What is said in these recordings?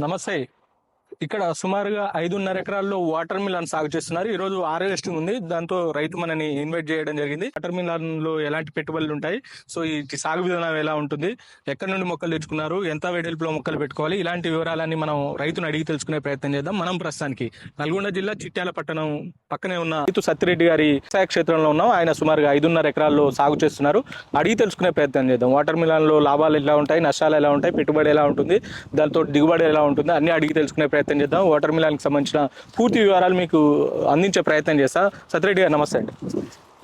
నమస్తే ఇక్కడ సుమారుగా ఐదున్నర ఎకరాల్లో వాటర్ మిలన్ సాగు చేస్తున్నారు. ఈ రోజు హార్వెస్టింగ్ ఉంది. దాంతో రైతు మనని ఇన్వైట్ చేయడం జరిగింది. వాటర్ మిలన్లో ఎలాంటి పెట్టుబడులు ఉంటాయి? సో ఈ సాగు విధానం ఎలా ఉంటుంది? ఎక్కడి నుండి మొక్కలు తెచ్చుకున్నారు? ఎంత వెడల్పులో మొక్కలు పెట్టుకోవాలి? ఇలాంటి వివరాలన్నీ మనం రైతును అడిగి తెలుసుకునే ప్రయత్నం చేద్దాం. మనం ప్రస్తుతానికి నల్గొండ జిల్లా చిట్యాల పట్టణం పక్కనే ఉన్న రైతు సత్తిరెడ్డి గారి వ్యవసాయ క్షేత్రంలో ఉన్నాం. ఆయన సుమారుగా ఐదున్నర ఎకరాల్లో సాగు చేస్తున్నారు. అడిగి తెలుసుకునే ప్రయత్నం చేద్దాం. వాటర్ మిలన్లో లాభాలు ఎలా ఉంటాయి? నష్టాలు ఎలా ఉంటాయి? పెట్టుబడి ఎలా ఉంటుంది? దాంతో దిగుబడి ఎలా ఉంటుంది? అన్ని అడిగి తెలుసుకునే ప్రయత్నం చేద్దాం. వాటర్ మిలన్కి సంబంధించిన పూర్తి వివరాలు మీకు అందించే ప్రయత్నం చేస్తా. సత్యరెడ్డి గారు నమస్తే అండి.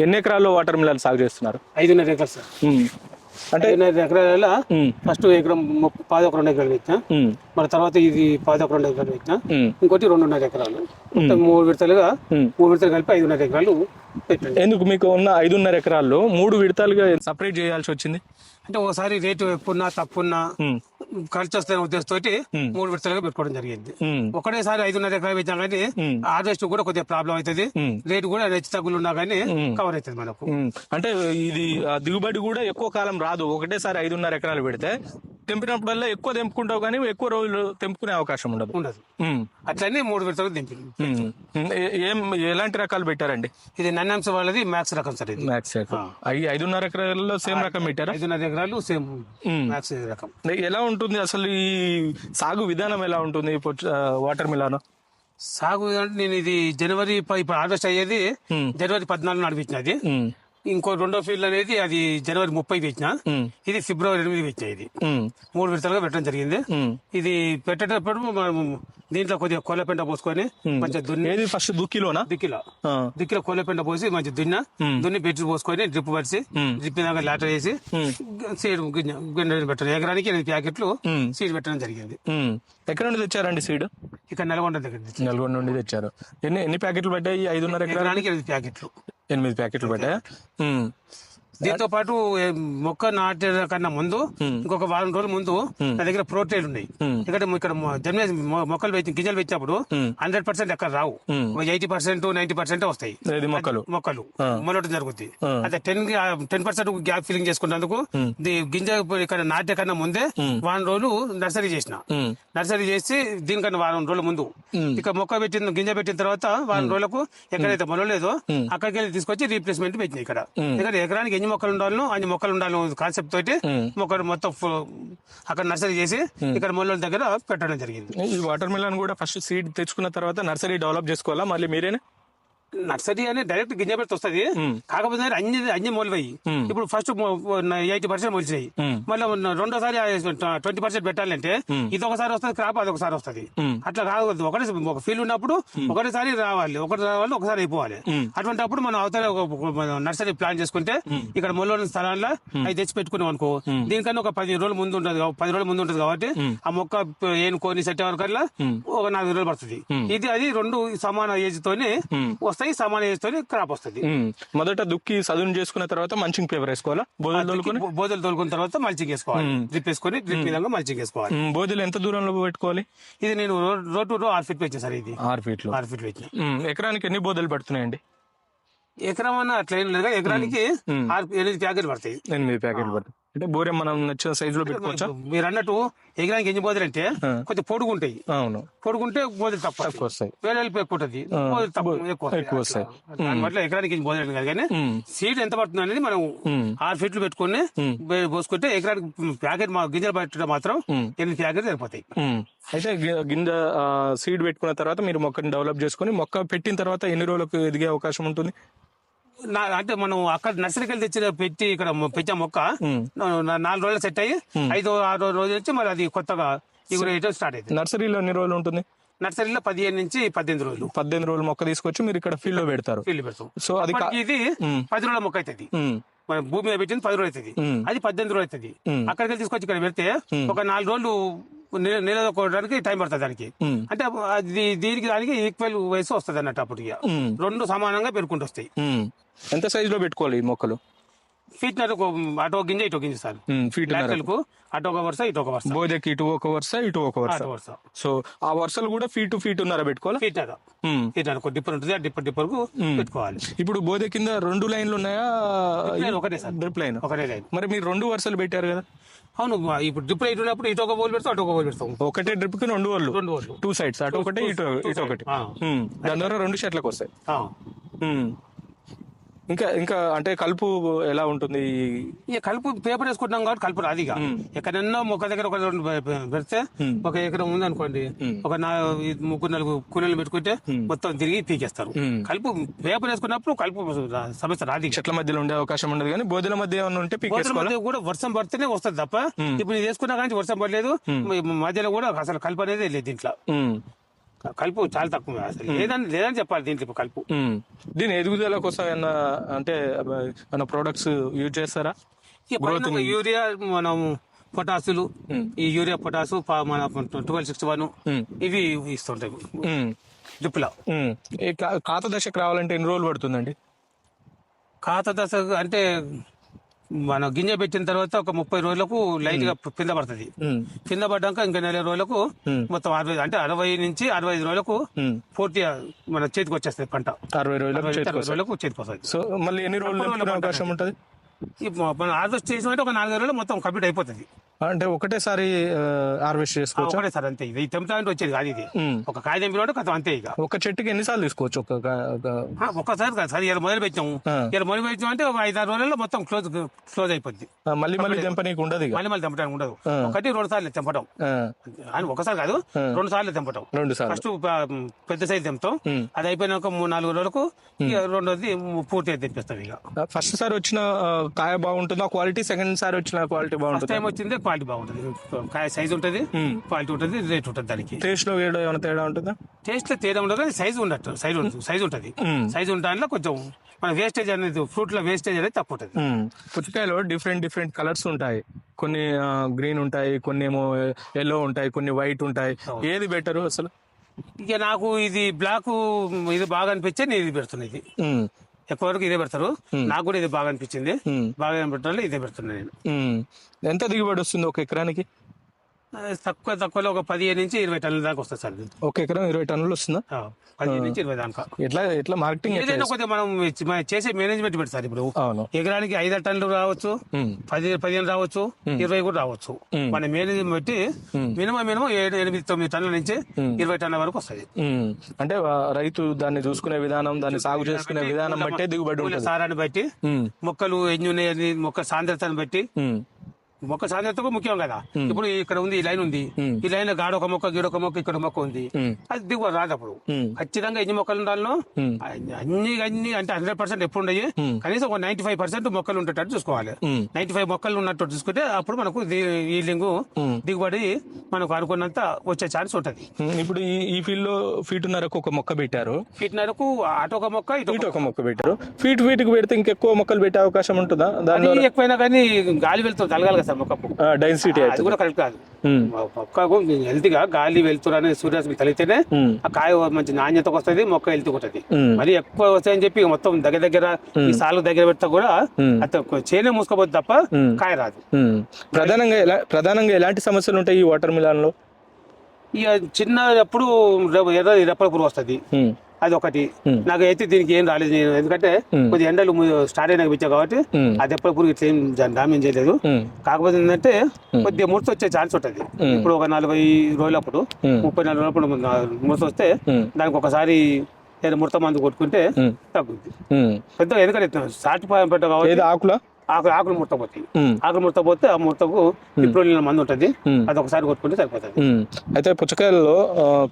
ఎన్ని ఎకరాల్లో వాటర్ మిలన్ సాగు చేస్తున్నారు? ఐదున్నర ఎకరాలు సార్. అంటే ఐదున్నర ఎకరాల ఫస్ట్ ఎకరం పాదొక రెండు ఎకరాలు పెట్టినా. మరి తర్వాత ఇది పాదొక రెండు ఎకరాలు పెట్టినా. ఇంకోటి రెండున్నర ఎకరాలు. మూడు విడతలుగా. మూడు విడతలు కలిపి ఐదున్నర ఎకరాలు పెట్టండి. ఎందుకు మీకు ఉన్న ఐదున్నర ఎకరాల్లో మూడు విడతలుగా సపరేట్ చేయాల్సి వచ్చింది? అంటే ఒకసారి రేటు ఎక్కువన్నా తప్పున్నా ఖర్చు వస్తున్న ఉద్దేశంతో మూడు విడతలుగా పెట్టుకోవడం జరిగింది. ఒకటేసారి ఐదున్నర ఎకరాలు పెట్టినా కానీ. హార్వెస్ట్ కూడా కొద్దిగా ప్రాబ్లం అవుతుంది. రేటు కూడా హెచ్చు తగ్గులు ఉన్నా కానీ కవర్ అవుతుంది మనకు. అంటే ఇది దిగుబడి కూడా ఎక్కువ కాలం రాదు. ఒకటేసారి ఐదున్నర ఎకరాలు పెడితే తెంపినప్పుడల్లా ఎక్కువ తెంపుకుంటావు కానీ ఎక్కువ రోజులు తెంపుకునే అవకాశం ఉండదు. ఉండదు. ఉమ్, అట్లనే మూడు విడతలు దింపింది ఉమ్. ఏ- ఏం ఎలాంటి రకాలు పెట్టారండి? ఇది నన్నాంశ వాళ్ళది మ్యాక్స్ రకం సార్ ఇది. మ్యాక్స్ అవి ఐదున్నర ఎకరాల్లో సేమ్ రకం పెట్టారా? ఐదున్నర ఎకరాలు సేమ్ ఉమ్. మ్యాక్స్ రకం. ఎలా ఉంటుంది అసలు ఈ సాగు విధానం ఎలా ఉంటుంది వాటర్ మిలాన్? సాగు అంటే నేను ఇది జనవరి ప- ఇప్పుడు హార్వెస్ట్ అయ్యేది. జనవరి పద్నాలుగు నడిపించిన అది. ఇంకో రెండో ఫీల్డ్ అనేది అది జనవరి ముప్పై పెట్టిన ఇది ఫిబ్రవరి ఎనిమిది పెట్టిన ఇది. మూడు విడతలుగా పెట్టడం జరిగింది. ఇది పెట్టేటప్పుడు మనం దీంట్లో కొద్దిగా కోళ్ళపెంట పోసుకొని మంచిగా దున్ని ఏది ఫస్ట్ దుక్కిలోనా దిక్కిలో. దిక్కిలో కోళ్ళపెంట పోసి మంచిగా దున్న. దున్ని పెట్టి పోసుకొని డ్రిప్ పరిచి డ్రిప్ దాకా లాటర్ వేసి సీడ్ గింజ గింజ పెట్టడం. ఎకరానికి ఎనిమిది ప్యాకెట్లు సీడ్ పెట్టడం జరిగింది. ఎక్కడ నుండి తెచ్చారండి సీడ్? ఇక్కడ నల్గొండ దగ్గర. నల్గొండ నుండి తెచ్చారు. ఎన్ని ఎన్ని ప్యాకెట్లు పడ్డాయి? ఈ ఐదున్నర ఎకరానికి ఎనిమిది ప్యాకెట్లు. ఎనిమిది ప్యాకెట్లు పడ్డాయా? ఉమ్, దీంతో పాటు మొక్క నాటే కన్నా ముందు ఇంకొక వారం రోజుల ముందు నా దగ్గర ప్రోటీన్లు ఉన్నాయి. ఇక్కడ ఇక్కడ జన్మ మొక్కలు పెట్టి గింజలు పెట్టినప్పుడు హండ్రెడ్ పర్సెంట్ ఎక్కడ రావు. ఎయిటీ పర్సెంట్ నైన్టీ పర్సెంట్ వస్తాయి. మొక్కలు. మొక్కలు. మొలటం జరుగుతుంది అదే ten ten percent gap filling చేసుకున్నందుకు గింజ ఇక్కడ నాటే కన్నా ముందే వారం రోజులు నర్సరీ చేసిన. నర్సరీ చేసి దీనికన్నా వారం రోజుల ముందు. ఇక మొక్క పెట్టిన గింజ పెట్టిన తర్వాత వారం రోజులకు ఎక్కడైతే మొలలేదో అక్కడికి వెళ్ళి తీసుకొచ్చి రీప్లేస్మెంట్ పెట్టినాయి ఇక్కడ. ఇక్కడ ఎకరానికి ఎన్ని మొక్కలు ఉండాలో అన్ని మొక్కలు ఉండాలి కాన్సెప్ట్ తోటి మొక్కలు మొత్తం అక్కడ నర్సరీ చేసి ఇక్కడ మొలల దగ్గర పెట్టడం జరిగింది. ఈ వాటర్ మిలన్ కూడా ఫస్ట్ సీడ్ తెచ్చుకున్న తర్వాత నర్సరీ డెవలప్ చేసుకోవాలా? మళ్ళీ మీరేనే? నర్సరీ అని డైరెక్ట్ గింజ పెడితే వస్తుంది కాకపోతే అన్ని అన్ని మొలిపోయి ఇప్పుడు ఫస్ట్ ఎయిటీ పర్సెంట్ మొలిచినాయి. మళ్ళీ రెండోసారి ట్వంటీ పర్సెంట్ పెట్టాలంటే ఇది ఒకసారి వస్తుంది క్రాప్ అది ఒకసారి వస్తుంది అట్లా కాదు ఒకటి ఒక ఫీల్డ్ ఉన్నప్పుడు ఒకటిసారి రావాలి. ఒకటి రావాలి ఒకసారి అయిపోవాలి. అటువంటి అప్పుడు మనం అవతల నర్సరీ ప్లాన్ చేసుకుంటే ఇక్కడ మొల్లోని స్థలాల్లో అవి తెచ్చి పెట్టుకున్నాం అనుకో దీనికన్నా ఒక పది రోజుల ముందు ఉంటుంది పది రోజుల ముందు ఉంటుంది కాబట్టి ఆ మొక్క ఏనుకొని సెట్ అవ్వడం కల్లా ఒక నాలుగు రోజులు పడుతుంది. ఇది అది రెండు సమాన ఏజ్ తోనే వస్తాయి సమాన ఏజ్ తోనే క్రాప్ వస్తుంది. మొదట దుక్కి సదును చేసుకున్న తర్వాత మంచింగ్ పేపర్ వేసుకోవాలా? బోధలు తోలుకొని? తోలుకున్న తర్వాత మల్చింగ్ వేసుకోవాలి. డ్రిప్ వేసుకొని డ్రిప్ విధంగా మల్చింగ్ వేసుకోవాలి. బోధలు ఎంత దూరంలో పెట్టుకోవాలి? ఇది నేను రోడ్ టు ఆరు ఫీట్ పెట్టాను సార్ ఇది. ఆరు ఫీట్లు. ఆరు ఫీట్ ఎకరానికి ఎన్ని బోధలు పడుతున్నాయండి? ఎకరం అన్న అట్లా ఏం లేదు ఎకరానికి ఆరు ఎనిమిది ప్యాకెట్ పడతాయి. ఎనిమిది ప్యాకెట్లు పడుతుంది అంటే బోరే మనం నచ్చిన సైజులో పెట్టుకోవచ్చా? మీరు అన్నట్టు ఎకరానికి ఎన్ని బోదలు అంటే కొంచెం పొడుగుంటాయి. అవును. పొడుగుంటే బోదలు తక్కువ ఎక్కువ వస్తాయి వేలెల్పు ఎక్కువ ఉంటుంది బోదలు తక్కువ ఎక్కువ ఎక్కువ వస్తాయి. దానివల్ల ఎకరానికి ఎన్ని బోదలు కాదు కానీ సీడ్ ఎంత పడుతుంది అనేది మనం ఆరు ఫీట్లు పెట్టుకుని పోసుకుంటే ఎకరానికి ప్యాకెట్ మా గింజలు పట్టడం మాత్రం ఎనిమిది ప్యాకెట్ సరిపోతాయి. అయితే గింజ సీడ్ పెట్టుకున్న తర్వాత మీరు మొక్కని డెవలప్ చేసుకొని మొక్క పెట్టిన తర్వాత ఎన్ని రోజులకు ఎదిగే అవకాశం ఉంటుంది? అంటే మనం అక్కడ నర్సరీకి వెళ్ళి తెచ్చిన పెట్టి ఇక్కడ పెట్టిన మొక్క నాలుగు రోజులు సెట్ అయ్యి ఐదో ఆరో రోజు నుంచి మరి అది కొత్తగా ఎగురేయటం స్టార్ట్ అయింది. నర్సరీలో ఎన్ని రోజులు ఉంటుంది? నర్సరీలో పదిహేను నుంచి పద్దెనిమిది రోజులు. పద్దెనిమిది రోజులు మొక్క తీసుకొచ్చి మీరు ఇక్కడ ఫీల్డ్లో పెడతారు. ఫీల్డ్ పెడతాం. సో అది ఇది. పది రోజుల మొక్క అవుతుంది మన భూమి మీద పెట్టింది పది రోజులు అవుతుంది. అది పద్దెనిమిది రోజులు అవుతుంది. అక్కడికి వెళ్ళి తీసుకొచ్చి ఇక్కడ పెడితే ఒక నాలుగు రోజులు నిల- నిలదొక్కోవడానికి టైం పడుతుంది దానికి. అంటే అది దీనికి దానికి ఈక్వల్ వయసు వస్తుంది అన్నట్టు అప్పటికి ఉమ్, రెండు సమానంగా పెరుగుకుంటూ వస్తాయి. ఎంత సైజులో పెట్టుకోవాలి ఈ మొక్కలు? ఫీట్ నర అటు గింజ ఇటు గింజ సార్. ఫీట్ లాటరల్కు అటు ఒక వరుస ఇటు ఒక వరుస. బోధకి ఇటు ఒక వరుస ఇటు ఒక వరుస. వరుస. సో ఆ వరుసలు కూడా ఫీట్ టు ఫీట్ ఉన్నారా పెట్టుకోవాలా? ఫీట్ నర. ఫీట్ నర డిప్పర్ ఉంటుంది ఆ డిప్పర్ డిప్పర్కు పెట్టుకోవాలి. ఇప్పుడు బోధ కింద రెండు లైన్లు ఉన్నాయా? ఒకటే సార్. Drip line. ఒకటే లైన్. మరి మీరు రెండు వరుసలు పెట్టారు కదా? అవును ఇప్పుడు డిప్పర్ ఇటు ఉన్నప్పుడు ఇటు ఒక బోల్ పెడతాం అటు ఒక బోల్ పెడతాం ఒకటే డ్రిప్కి రెండు వరలు రెండు బోర్లు టూ సైడ్స్ అటు ఒకటి ఇటు ఇటు ఒకటి. దాని ద్వారా రెండు షర్ట్లకు వస్తాయి. ఇంకా ఇంకా అంటే కలుపు ఎలా ఉంటుంది? ఇక కలుపు పేపర్ వేసుకుంటున్నాం కాబట్టి కలుపు రాదు ఇక. ఎక్కడన్నా ఒక దగ్గర ఒక పెడితే ఒక ఎకరం ఉంది అనుకోండి ఒక నా ముగ్గురు నలుగురు కూలీలు పెట్టుకుంటే మొత్తం తిరిగి పీకేస్తారు. కలుపు పేపర్ వేసుకున్నప్పుడు కలుపు సమస్య రాదు. చెట్ల మధ్యలో ఉండే అవకాశం ఉండదు కానీ బోధల మధ్య ఏమైనా ఉంటే మధ్య కూడా వర్షం పడితేనే వస్తుంది తప్ప ఇప్పుడు ఇది వేసుకున్నా కానీ వర్షం పడలేదు. మధ్యలో కూడా అసలు కలుపు అనేది లేదు దీంట్లో. కలుపు చాలా తక్కువ అసలు. లేదని లేదని చెప్పాలి దీంట్లో కలుపు. దీని ఎదుగుదల కోసం ఏమన్నా అంటే మన ప్రొడక్ట్స్ యూజ్ చేస్తారా? యూరియా మనం పొటాసులు ఈ యూరియా పొటాసు మన ట్వెల్వ్ సిక్స్టీ వన్ ఇవి ఇస్తుంటాయి. డ్రిప్లో ఖాత దశకు రావాలంటే ఎన్ని రోజులు పడుతుందండి? ఖాతా దశ అంటే మన గింజ పెట్టిన తర్వాత ఒక ముప్పై రోజులకు లైట్గా కింద పడుతుంది. కింద పడ్డాక ఇంకా నెల రోజులకు మొత్తం అరవై అంటే అరవై నుంచి అరవై ఐదు రోజులకు. పూర్తిగా మన చేతికి వచ్చేస్తుంది పంట. అరవై రోజులకు చేతికి వస్తుంది. సో మళ్ళీ ఎన్ని రోజులు అవకాశం ఉంటుంది? మన హార్వెస్ట్ చేసినట్టు ఒక నాలుగైదు రోజులు మొత్తం కంప్లీట్ అయిపోతుంది. అంటే ఒకటేసారి హార్వెస్ట్ చేసుకోవచ్చు? ఒకటే సార్ అంతే. ఇది తెంపుతా అంటే వచ్చేది కాదు ఇది. ఒక కాయ తెంపినట్టు కథ అంతే ఇక. ఒక చెట్టుకి ఎన్నిసార్లు తీసుకోవచ్చు? ఒక ఒక్కసారి కాదు సార్ ఇలా మొదలు పెట్టాము. ఇలా మొదలు పెట్టాము అంటే ఒక ఐదు ఆరు రోజుల్లో మొత్తం క్లోజ్ క్లోజ్ అయిపోద్ది. మళ్ళీ మళ్ళీ తెంపనీకి ఉండదు మళ్ళీ మళ్ళీ తెంపడానికి ఉండదు. ఒకటి రెండు సార్లు తెంపడం అని ఒకసారి కాదు రెండు సార్లు తెంపటం. రెండు సార్లు. ఫస్ట్ పెద్ద సైజు తెంపుతాం. అది అయిపోయినాక మూడు నాలుగు రోజులకు రెండోది పూర్తిగా తెంపిస్తాం ఇక. ఫస్ట్ సారి వచ్చిన కాయ బాగుంటుందా? క్వాలిటీ సెకండ్ సారి వచ్చిన క్వాలిటీ బాగుంటుంది? టైం వచ్చిందే క్వాలిటీ బాగుంటుంది. కాయ సైజ్ ఉంటుంది క్వాలిటీ ఉంటుంది రేట్ ఉంటుంది దానికి. టేస్ట్లో ఏమైనా తేడా ఉంటుందా? టేస్ట్లో తేడా ఉండదు కానీ సైజ్ ఉండట్టు సైజ్ ఉంటుంది. సైజ్ ఉంటుంది. సైజ్ ఉండడానికి కొంచెం మన వేస్టేజ్ అనేది ఫ్రూట్లో వేస్టేజ్ అనేది తక్కువ ఉంటుంది. మ్మ్. పుచ్చకాయలో డిఫరెంట్ డిఫరెంట్ కలర్స్ ఉంటాయి. కొన్ని గ్రీన్ ఉంటాయి కొన్ని ఏమో ఎల్లో ఉంటాయి కొన్ని వైట్ ఉంటాయి. ఏది బెటర్ అసలు? ఇక నాకు ఇది బ్లాక్ ఇది బాగా అనిపించే నేను ఇది పెడుతున్నా ఇది. మ్మ్. ఎక్కువ వరకు ఇదే పెడతారు. నాకు కూడా ఇది బాగా అనిపించింది. బాగా పెట్టడం ఇదే పెడుతున్నా నేను. ఎంత దిగుబడి వస్తుంది ఒక ఎకరానికి? తక్కువ తక్కువలో ఒక పదిహేను నుంచి ఇరవై టన్నుల దాకా వస్తుంది సార్. ఒక ఎకరం ఇరవై టన్నులు వస్తుందా? పదిహేను నుంచి ఇరవై దాకా ఎట్లా ఎట్లా మార్కెటింగ్ ఏదైనా కొద్దిగా మనం చేసే మేనేజ్మెంట్ పెడతారు ఇప్పుడు. అవును. ఎకరానికి ఐదు టన్నులు రావచ్చు. పది పదిహేను రావచ్చు ఇరవై కూడా రావచ్చు. మన మేనేజ్మెంట్ బట్టి మినిమం మినిమం ఏడు ఎనిమిది తొమ్మిది టన్నుల నుంచి ఇరవై టన్నుల వరకు వస్తుంది. అంటే రైతు దాన్ని చూసుకునే విధానం దాన్ని సాగు చేసుకునే విధానం బట్టే దిగుబడి సారాన్ని బట్టి. మొక్కలు ఎన్ని ఉన్నాయని మొక్క సాంద్రతను బట్టి. మొక్క సాంద్రత ముఖ్యం కదా. ఇప్పుడు ఇక్కడ ఉంది ఈ లైన్ ఉంది. ఈ లైన్ గాడ ఒక మొక్క గీడ ఒక మొక్క ఇక్కడ మొక్క ఉంది. అది దిగుబడి రాదు అప్పుడు. ఖచ్చితంగా ఎన్ని మొక్కలు ఉండాలనో అన్ని అన్ని అంటే హండ్రెడ్ పర్సెంట్ ఎప్పుడు ఉండయి. కనీసం ఒక నైన్టీ ఫైవ్ పర్సెంట్ మొక్కలు ఉండేటట్టు చూసుకోవాలి. నైన్టీ ఫైవ్ మొక్కలు ఉన్నట్టు చూసుకుంటే అప్పుడు మనకు ఈల్డింగ్ దిగుబడి మనకు అనుకున్నంత వచ్చే ఛాన్స్ ఉంటది. ఇప్పుడు ఈ ఈ ఫీల్డ్లో ఫీటున్నరకు ఒక మొక్క పెట్టారు. ఫీట్నరకు అటు ఒక మొక్క ఇటు ఒక ఫీట్ మొక్క. పెట్టారు. ఫీట్ ఫీట్కి పెడితే ఇంకెక్కువ మొక్కలు పెట్టే అవకాశం ఉంటుందా? దాని ఎక్కువైనా కానీ గాలి వెళ్తుంది తలగాలి కదా. సార్ డెన్సిటీ అది కూడా కరెక్ట్ కాదు. మొక్కకు హెల్త్గా గాలి వెళ్తురు అనేది సూర్యాస్మి తగిలితేనే మ్మ్. ఆ కాయ మంచి నాణ్యతకు వస్తుంది మొక్క హెల్త్ ఉంటుంది. మరి ఎక్కువ వస్తాయని చెప్పి మొత్తం దగ్గర దగ్గర ఈ సాలు దగ్గర పెడితే కూడా అత చేనే మూసుకోపోద్ది తప్ప కాయ రాదు. ప్రధానంగా ఎలా ప్రధానంగా ఎలాంటి సమస్యలు ఉంటాయి ఈ వాటర్ మిలాన్లో ఇక చిన్న ఎప్పుడు రె- ఎర్ర రెప్పల పురుగు వస్తుంది. అది ఒకటి నాకు అయితే దీనికి ఏం రాలేదు నేను ఎందుకంటే కొద్ది ఎండలు స్టార్ట్ అయినాక పిచ్చా కాబట్టి. అది ఎప్పటి పురుగు ఇట్లా ఏం డామేజ్ చేయలేదు. కాకపోతే ఏంటంటే కొద్దిగా ముడత వచ్చే ఛాన్స్ ఉంటుంది ఇప్పుడు ఒక నలభై రోజులప్పుడు. ముప్పై నలభై రోజులప్పుడు ముడత వస్తే. దానికి ఒకసారి ముడత మందు కొట్టుకుంటే. తగ్గుద్ది. పెద్ద ఎందుకంటే సాటి పెట్ట కాబట్టి ఆకుల ఆకులు ఆకులు ముడత పోతాయి మ్మ్. ఆకులు ముడత పోతే ఆ ముడతకు ఇప్పుడు మందు ఉంటుంది. అది ఒకసారి కొట్టుకుంటే సరిపోతుంది. అయితే పుచ్చకాయలలో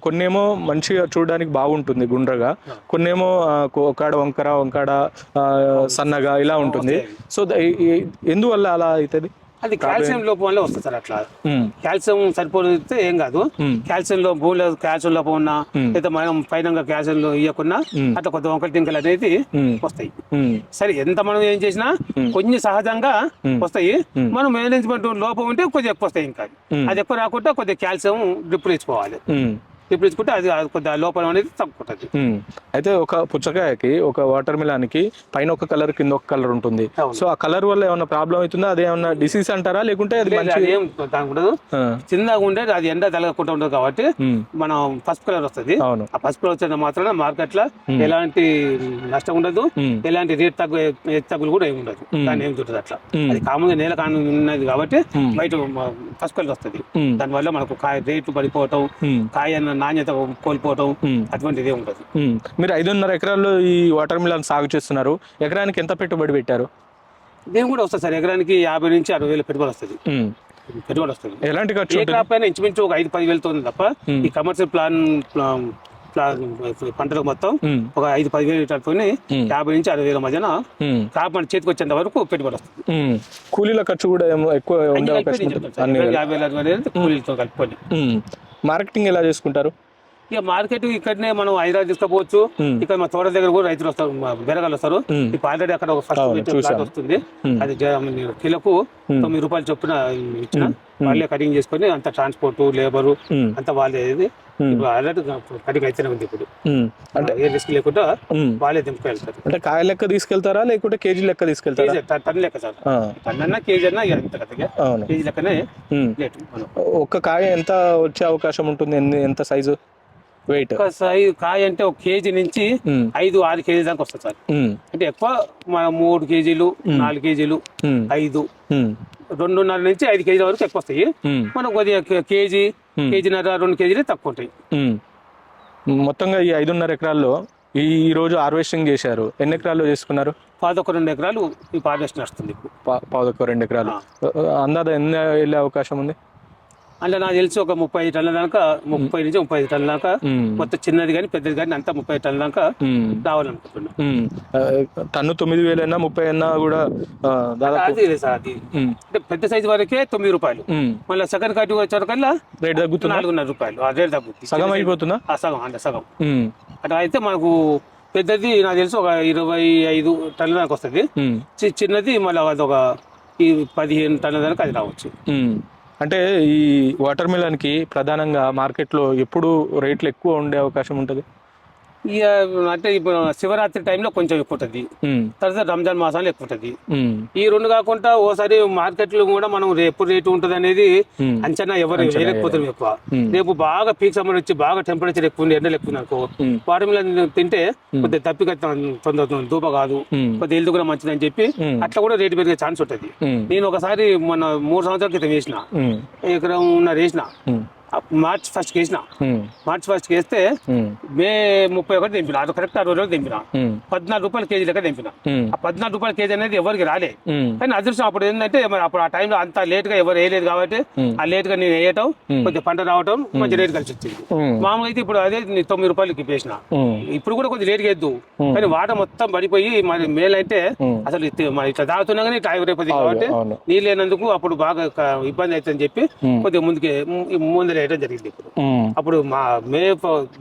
కొన్నేమో మంచిగా చూడడానికి బాగుంటుంది గుండ్రగా. కొన్నేమో ఒకాడ వంకర వంకాడ ఆ, సన్నగా ఇలా ఉంటుంది. సో ఎందువల్ల అలా అవుతుంది? అది కాల్షియం లోపం వల్ల వస్తుంది సార్ అట్లా. కాల్షియం సరిపోతే ఏం కాదు. కాల్షియం లో భూమిలో కాల్షియం లోపం ఉన్నా లేదా మనం పైన కాల్షియం లో ఇవ్వకున్నా అట్లా కొద్ది ఒకటి టింకలు అనేది. వస్తాయి. సరే ఎంత మనం ఏం చేసినా కొన్ని సహజంగా వస్తాయి. మనం మేనేజ్మెంట్ లోపం ఉంటే కొద్దిగా ఎక్కువ వస్తాయి ఇంకా. అది ఎక్కువ రాకుండా కొద్దిగా కాల్షియం డ్రిప్ ఇచ్చుకోవాలి ఇచ్చుకుంటే అది కొద్దిగా లోపల అనేది తగ్గుతుంది. అయితే ఒక పుచ్చకాయకి ఒక వాటర్ మిలాన్కి పైన ఒక కలర్ కింద ఒక కలర్ ఉంటుంది. సో ఆ కలర్ వల్ల ఏమైనా ప్రాబ్లం అవుతుందా? అది ఏమన్నా డిసీజ్ అంటారా? లేకుంటే అది ఏం దానికి ఉండదు. చిన్నగా ఉండేది అది ఎండ తలగకుండా ఉండదు కాబట్టి మనం పసుపు కలర్ వస్తుంది. అవును. ఆ పసుపు కలర్ వచ్చిన మాత్రం మార్కెట్లో ఎలాంటి నష్టం ఉండదు. ఎలాంటి రేట్ తగ్గు తగ్గులు కూడా ఏమి ఉండదు. దాన్ని ఏమి చుట్టదు అట్లా. అది కామన్గా నేల కాను ఉన్నది కాబట్టి. బయట పసుపు కలర్ వస్తుంది. దానివల్ల మనకు కాయ రేట్లు పడిపోవటం కాయ నాణ్యత కోల్పోవటం ఉమ్. అటువంటిది ఉమ్. మీరు ఐదున్నర ఎకరాల్లో ఈ వాటర్ మిలన్ సాగు చేస్తున్నారు. ఎకరానికి ఎంత పెట్టుబడి పెట్టారు? దీని కూడా వస్తుంది సార్. ఎకరానికి యాభై నుంచి అరవై వేలు పెట్టుబడి వస్తుంది. పెట్టుబడి వస్తుంది. ఎలాంటి ఖర్చు ఏ ఉంటుంది? క్రాప్ అయినా ఇంచుమించు ఒక ఐదు పది వేలతో ఉంది తప్ప. ఈ కమర్షియల్ ప్లాన్ పంటలకు మొత్తం ఒక ఐదు పది వేలు లీటర్తో ఉమ్, యాభై నుంచి అరవై వేల మధ్యన క్రాప్ మన చేతికి వచ్చేంత వరకు పెట్టుబడి వస్తుంది. కూలీల ఖర్చు కూడా ఎక్కువ కలిపి ఉంటుంది. యాభై వేల కూలీలతో కలుపుకొని. ఉమ్. మార్కెటింగ్ ఎలా చేసుకుంటారు? ఇక మార్కెట్ ఇక్కడనే మనం హైదరాబాద్ తీసుకుపోవచ్చు. ఇక్కడ మా తోట దగ్గర కూడా రైతులు వస్తారు బెరగాలు వస్తారు. ఇప్పుడు ఆల్రెడీ అక్కడ ఒక ఫస్ట్ ప్లాట్. వస్తుంది. అది కిలోకు. తొమ్మిది రూపాయలు చొప్పున ఇచ్చిన. వాళ్ళే కటింగ్ చేసుకొని అంత ట్రాన్స్పోర్ట్ లేబరు అంతా వాళ్ళే. ఇప్పుడు ఆల్రెడీ కటింగ్ అయితేనే ఉంది ఇప్పుడు. అంటే ఏ రిస్క్ లేకుండా. వాళ్ళే దింపుకెళ్తారు. అంటే కాయ లెక్క తీసుకెళ్తారా లేకుంటే కేజీ లెక్క తీసుకెళ్తారా? టన్ లెక్క సార్. టన్ అన్నా కేజీ అన్నా కథగా అవును. కేజీ లెక్కనే ఒక్క కాయ ఎంత వచ్చే అవకాశం ఉంటుంది? ఎంత సైజు? వెయిట్. ఒక సైజు కాయ అంటే ఒక కేజీ నుంచి ఐదు ఆరు కేజీ దాకా వస్తుంది సార్. అంటే ఎక్కువ మన మూడు కేజీలు నాలుగు కేజీలు ఐదు. రెండున్నర నుంచి ఐదు కేజీల వరకు ఎక్కువ వస్తాయి. మనకు కొద్దిగా కేజీ కేజీన్నర రెండు కేజీలు తక్కువ ఉంటాయి. మొత్తంగా ఈ ఐదున్నర ఎకరాల్లో ఈ ఈ రోజు హార్వెస్టింగ్ చేశారు. ఎన్ని ఎకరాల్లో చేసుకున్నారు? పాదొక రెండు ఎకరాలు ఈ హార్వెస్ట్ నడుస్తుంది ఇప్పుడు. పా- పావుదొక్క రెండు ఎకరాలు. అందాద ఎన్ని వెళ్ళే అవకాశం ఉంది? అంటే నాకు తెలిసి ఒక ముప్పై ఐదు టన్నుల దాకా ముప్పై నుంచి ముప్పై ఐదు టన్నుల దాకా మొత్తం చిన్నది కానీ పెద్దది కానీ అంతా ముప్పై ఐదు టన్నుల దాకా రావాలనుకుంటున్నాను టన్ను తొమ్మిది వేలైనా ముప్పై అయినా కూడా అది సార్ అది. అంటే పెద్ద సైజు వరకే తొమ్మిది రూపాయలు. మళ్ళీ సెకండ్ కేటగిరీ వచ్చేకల్లా రేట్ తగ్గుతుందా? నాలుగున్నర రూపాయలు. ఆ రేట్ తగ్గుద్ది సగం అయిపోతుందా? ఆ సగం అంటే సగం. అట్లా అయితే మనకు పెద్దది నాకు తెలిసి ఒక ఇరవై ఐదు టన్నుల దాకా వస్తుంది. చిన్నది మళ్ళీ అదొక ఈ పదిహేను టన్నుల దాకా అది రావచ్చు. అంటే ఈ వాటర్ మిలన్కి ప్రధానంగా మార్కెట్లో ఎప్పుడు రేట్లు ఎక్కువ ఉండే అవకాశం ఉంటుంది. ఇక అంటే ఇప్పుడు శివరాత్రి టైంలో కొంచెం ఎక్కువ ఉంటుంది తర్వాత రంజాన్ మాసాలు ఎక్కువ ఉంటుంది ఈ రెండు కాకుండా ఓసారి మార్కెట్లో కూడా మనం రేపు రేటు ఉంటుంది అనేది అంచనా ఎవరు వేయలేకపోతున్నాం ఎక్కువ. రేపు బాగా పీక్ సమ్మర్ వచ్చి బాగా టెంపరేచర్ ఎక్కువ ఉంది ఎండలు ఎక్కువ అనుకో. వాటర్ మిలన్ తింటే కొద్దిగా తప్పిక తొందర దూప కాదు. కొద్దిగా హెల్త్ కూడా మంచిదని చెప్పి. అట్లా కూడా రేటు పెరిగే ఛాన్స్ ఉంటుంది. నేను ఒకసారి మన మూడు సంవత్సరాల క్రితం వేసిన. ఎకరం ఉన్న వేసిన. మార్చ్ ఫస్ట్ వేసిన మార్చ్ ఫస్ట్ వేస్తే మే ముప్పై ఒకటి దింపిన అది కరెక్ట్ అరవై రోజులు దింపిన పద్నాలుగు రూపాయల కేజీ లెక్క దింపిన ఆ పద్నాలుగు రూపాయల కేజీ అనేది ఎవరికి రాలే. కానీ అదృష్టం అప్పుడు ఏంటంటే మరి అప్పుడు ఆ టైంలో అంత లేట్గా ఎవరు వేయలేదు కాబట్టి. ఆ లేట్గా నేను వేయటం. కొద్దిగా పంట రావటం మంచి రేట్ కలిసి వచ్చింది. మామూలుగా అయితే ఇప్పుడు అదే తొమ్మిది రూపాయలకి వేసిన. ఇప్పుడు కూడా కొద్దిగా లేట్గా వేద్దు. కానీ వాటర్ మొత్తం పడిపోయి మరి మేల్ అయితే ఉమ్. అసలు ఇట్లా తాగుతున్నా కానీ ఇట్లా ఆగిపోయింది కాబట్టి నీళ్ళు లేనందుకు అప్పుడు బాగా ఇబ్బంది అవుతుందని చెప్పి. కొద్దిగా ముందుకే ముందర వేయడం జరిగింది ఇప్పుడు. అప్పుడు మా మే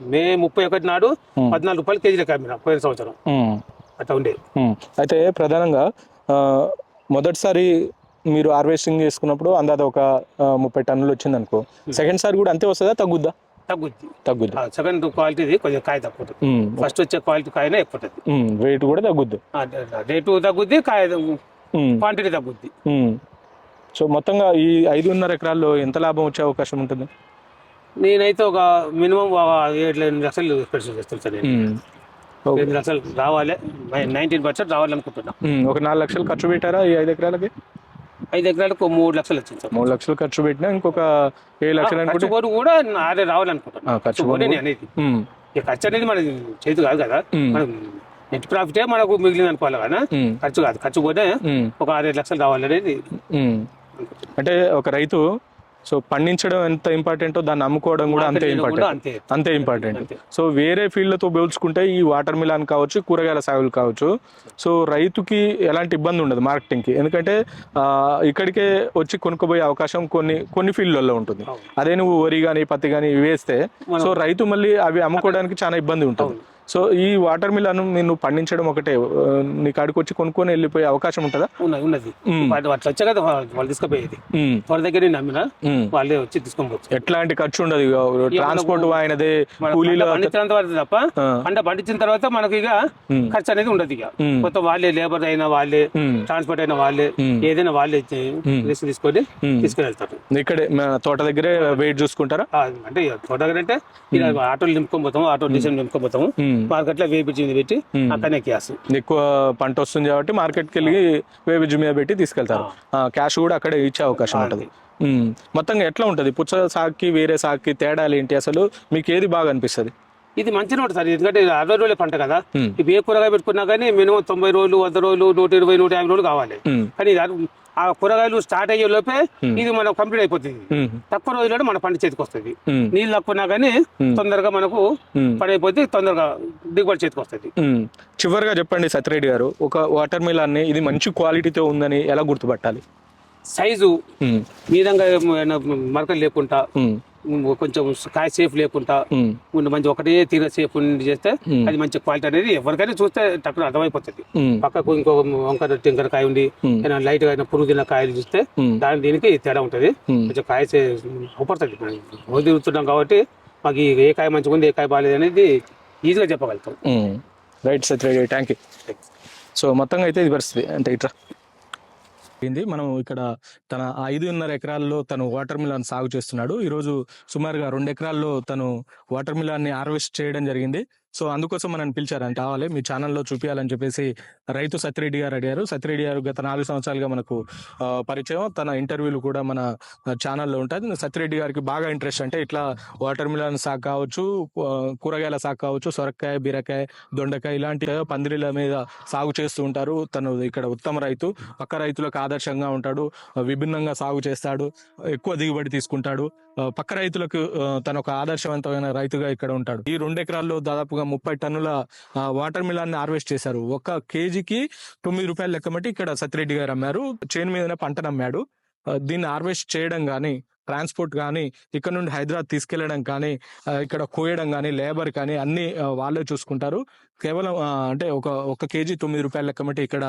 మే ముప్పై ఒకటి నాడు. పద్నాలుగు రూపాయలు కేజీలకు అమ్మిన పోయిన సంవత్సరం. అట్లా ఉండే. ఉమ్. అయితే ప్రధానంగా మొదటిసారి మీరు హార్వెస్టింగ్ చేసుకున్నప్పుడు అందాద ఒక ముప్పై టన్నులు వచ్చింది అనుకో సెకండ్ సారి కూడా అంతే వస్తుందా తగ్గుద్దా? తగ్గుద్ది. తగ్గుద్ది. సెకండ్ క్వాలిటీది కొంచెం కాయ ఉమ్, ఫస్ట్ వచ్చే క్వాలిటీ కాయనే ఎక్కువ రేటు కూడా తగ్గుద్ది. రేటు తగ్గుద్ది కాయ క్వాంటిటీ తగ్గుద్ది. సో మొత్తంగా ఈ ఐదున్నర ఎకరాల్లో ఎంత లాభం వచ్చే అవకాశం ఉంటుంది? నేనైతే ఒక మినిమం ఏడు ఎనిమిది లక్షలు ఎక్స్పెక్ట్ చేస్తాను సార్. ఎనిమిది లక్షలు రావాలి. నైన్టీన్ పర్సెంట్ రావాలనుకుంటున్నా ఉమ్, ఒక నాలుగు లక్షలు ఖర్చు పెట్టారా ఈ ఐదు ఎకరాలకి? ఐదు ఎకరాలకు మూడు లక్షలు వచ్చింది సార్. మూడు లక్షలు ఖర్చు పెట్టినా ఇంకొక ఏడు లక్షలు అనుకుంటే ఖర్చు కూడా ఆరే రావాలనుకుంటున్నా ఖర్చు ఖర్చు నేను అనేది. ఖర్చు అనేది మన చేతి కాదు కదా. మనం నెట్ ప్రాఫిటే మనకు మిగిలింది అనుకోవాలి కదా. ఖర్చు కాదు. ఖర్చు పోతే ఒక ఆరేడు లక్షలు రావాలనేది. అంటే ఒక రైతు సో పండించడం ఎంత ఇంపార్టెంటో దాన్ని అమ్ముకోవడం కూడా అంతే ఇంపార్టెంట్. అంతే. ఇంపార్టెంట్. సో వేరే ఫీల్డ్లతో పోల్చుకుంటే ఈ వాటర్ మిలాన్ కావచ్చు కూరగాయల సాగులు కావచ్చు. సో రైతుకి ఎలాంటి ఇబ్బంది ఉండదు మార్కెటింగ్కి. ఎందుకంటే ఇక్కడికే వచ్చి కొనుక్కోబోయే అవకాశం కొన్ని కొన్ని ఫీల్డ్లలో ఉంటుంది. అదే నువ్వు వరి కానీ పత్తి కానీ వేస్తే సో రైతు మళ్ళీ అవి అమ్ముకోవడానికి చాలా ఇబ్బంది ఉంటుంది. సో ఈ వాటర్ మిలన్ మీరు పండించడం ఒకటే నీ కాడికి వచ్చి కొనుక్కొని వెళ్ళిపోయే అవకాశం ఉంటుందా ఉన్నది ఉన్నది అట్లా వచ్చా కదా వాళ్ళు తీసుకుపోయేది. వాళ్ళ దగ్గర నమ్మిన మ్మ్. వాళ్ళే వచ్చి తీసుకొని పోవచ్చు ఎట్లాంటి ఖర్చు ఉండదు ట్రాన్స్పోర్ట్ ఆయనదే మన కూలీలో పంట పండించినంత వరకు తప్ప. పంట పండించిన తర్వాత మనకి ఇక. ఖర్చు అనేది ఉండదు ఇక. మొత్తం వాళ్ళే లేబర్ అయినా వాళ్ళే. ట్రాన్స్పోర్ట్ అయినా వాళ్ళే. ఏదైనా వాళ్ళే రిస్క్ తీసుకొని. తీసుకుని వెళ్తారు ఇక్కడే తోట దగ్గరే వెయిట్ చూసుకుంటారా అంటే తోట దగ్గర అంటే ఆటోలు నింపుకొని పోతాము ఆటో డీజిల్ నింపుకొని పోతాము మ్మ్. మార్కెట్లో వేపించి మీద పెట్టి మ్మ్. అక్కడనే క్యాస్ ఎక్కువ పంట వస్తుంది కాబట్టి మార్కెట్కి వెళ్ళి వేబిజ్ మీద పెట్టి తీసుకెళ్తారు. క్యాష్ కూడా అక్కడే ఇచ్చే అవకాశం ఉంటుంది. మ్మ్. మొత్తంగా ఎట్లా ఉంటుంది? పుచ్చ సాగుకి వేరే సాగుకి తేడాలు ఏంటి? అసలు మీకు ఏది బాగా అనిపిస్తుంది? ఇది మంచిగా ఉంటుంది సార్. ఎందుకంటే అరవై రోజుల పంట కదా. ఇప్పుడు ఏ కూరగాయ పెట్టుకున్నా కానీ మినిమం తొంభై రోజులు వంద రోజులు నూట ఇరవై నూట యాభై రోజులు కావాలి. కానీ ఆ కూరగాయలు స్టార్ట్ అయ్యే లోపే ఇది మనకు కంప్లీట్ అయిపోతుంది. తక్కువ రోజుల్లో మన పంట చేతికి వస్తుంది. నీళ్ళు తక్కువన్నా కానీ తొందరగా మనకు. పని అయిపోతే తొందరగా దిగుబడి చేతికి వస్తుంది. చివరిగా చెప్పండి సత్యరెడ్డి గారు ఒక వాటర్ మిలాన్ని ఇది మంచి క్వాలిటీతో ఉందని ఎలా గుర్తుపట్టాలి సైజు ఏమైనా మరకలు లేకుండా. కొంచెం కాయ సేఫ్ లేకుండా మంచి ఒకటే తీర సేఫ్ ఉండి చేస్తే. అది మంచి క్వాలిటీ అనేది ఎవరికైనా చూస్తే తక్కువ అర్థమైపోతుంది. పక్కకు ఇంకో వంకర టింకర కాయ ఉండి లైట్గా అయినా పురుగు తిన్న కాయలు చూస్తే. దాని దీనికి తేడా ఉంటది. కొంచెం కాయ ఉపడుతుంది రోజు తిరుగుతున్నాం కాబట్టి మాకు ఏ కాయ మంచిగా ఉంది ఏ కాయ బాగాలేదు అనేది ఈజీగా చెప్పగలుగుతాం. Right Satyareddy thank you so మొత్తంగా అయితే ఇది పరిస్థితి అంటే ఇట్లా అయింది మనం ఇక్కడ తన ఐదున్నర ఎకరాల్లో తను వాటర్ మిలాన్ సాగు చేస్తున్నాడు. ఈరోజు సుమారుగా రెండు ఎకరాల్లో తను వాటర్ మిలాన్ని హార్వెస్ట్ చేయడం జరిగింది. సో అందుకోసం మనం పిలిచారని కావాలి మీ ఛానల్లో చూపించాలని చెప్పేసి రైతు సత్యరెడ్డి గారు అడిగారు. సత్యరెడ్డి గారు గత నాలుగు సంవత్సరాలుగా మనకు పరిచయం. తన ఇంటర్వ్యూలు కూడా మన ఛానల్లో ఉంటుంది సత్యరెడ్డి గారికి బాగా ఇంట్రెస్ట్. అంటే ఇట్లా వాటర్ మిలన్ సాగు కావచ్చు కూరగాయల సాగు కావచ్చు సొరకాయ బీరకాయ దొండకాయ ఇలాంటి పందిరిల మీద సాగు చేస్తూ ఉంటారు. తను ఇక్కడ ఉత్తమ రైతు. పక్క రైతులకు ఆదర్శంగా ఉంటాడు. విభిన్నంగా సాగు చేస్తాడు. ఎక్కువ దిగుబడి తీసుకుంటాడు. పక్క రైతులకు తన ఒక ఆదర్శవంతమైన రైతుగా ఇక్కడ ఉంటాడు. ఈ రెండు ఎకరాల్లో దాదాపుగా ముప్పై టన్నుల వాటర్ మిలాన్ని హార్వెస్ట్ చేశారు. ఒక కేజీకి తొమ్మిది రూపాయలు లెక్కమట్టి ఇక్కడ సత్యరెడ్డి గారు అమ్మారు. చేను మీదనే పంటను అమ్మాడు దీన్ని హార్వెస్ట్ చేయడం కానీ ట్రాన్స్పోర్ట్ కానీ ఇక్కడ నుండి హైదరాబాద్ తీసుకెళ్ళడం కానీ ఇక్కడ కోయడం కానీ లేబర్ కానీ అన్ని వాళ్ళే చూసుకుంటారు. కేవలం అంటే ఒక ఒక కేజీ తొమ్మిది రూపాయల లెక్కమట్టి ఇక్కడ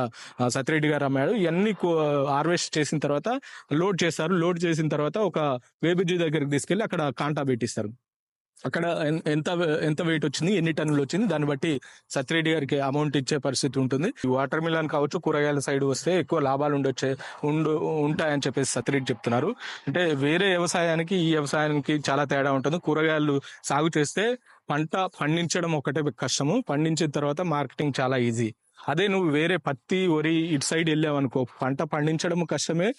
సత్యరెడ్డి గారు అమ్మాడు. ఇవన్నీ హార్వెస్ట్ చేసిన తర్వాత లోడ్ చేస్తారు లోడ్ చేసిన తర్వాత ఒక వేబిజీ దగ్గరికి తీసుకెళ్ళి అక్కడ కాంటా పెట్టిస్తారు. అక్కడ ఎంత ఎంత వెయిట్ వచ్చింది ఎన్ని టన్నులు వచ్చింది దాన్ని బట్టి సత్యరెడ్డి గారికి అమౌంట్ ఇచ్చే పరిస్థితి ఉంటుంది. ఈ వాటర్ మిలన్ కావచ్చు కూరగాయల సైడ్ వస్తే ఎక్కువ లాభాలు ఉండొచ్చే ఉండు ఉంటాయని చెప్పేసి సత్యరెడ్డి చెప్తున్నారు. అంటే వేరే వ్యవసాయానికి ఈ వ్యవసాయానికి చాలా తేడా ఉంటుంది. కూరగాయలు సాగు చేస్తే పంట పండించడం ఒకటే కష్టము. పండించిన తర్వాత మార్కెటింగ్ చాలా ఈజీ అదే నువ్వు వేరే పత్తి వరి ఇటు సైడ్ వెళ్ళావు అనుకో పంట పండించడం కష్టమే.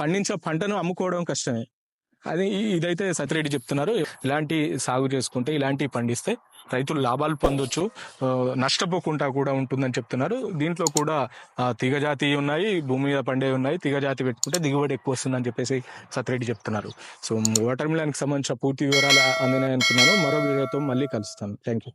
పండించే పంటను అమ్ముకోవడం కష్టమే. అది ఇదైతే సత్యరెడ్డి చెప్తున్నారు. ఇలాంటి సాగు చేసుకుంటే ఇలాంటివి పండిస్తే రైతులు లాభాలు పొందొచ్చు నష్టపోకుండా కూడా ఉంటుందని చెప్తున్నారు. దీంట్లో కూడా తీగజాతి ఉన్నాయి భూమి మీద పండే ఉన్నాయి తీగజాతి పెట్టుకుంటే దిగుబడి ఎక్కువ వస్తుందని చెప్పేసి సత్యరెడ్డి చెప్తున్నారు. సో వాటర్ మిలాన్కి సంబంధించిన పూర్తి వివరాలు అందినాయనుకున్నాను. మరో వీడియోతో మళ్ళీ కలుస్తాను. Thank you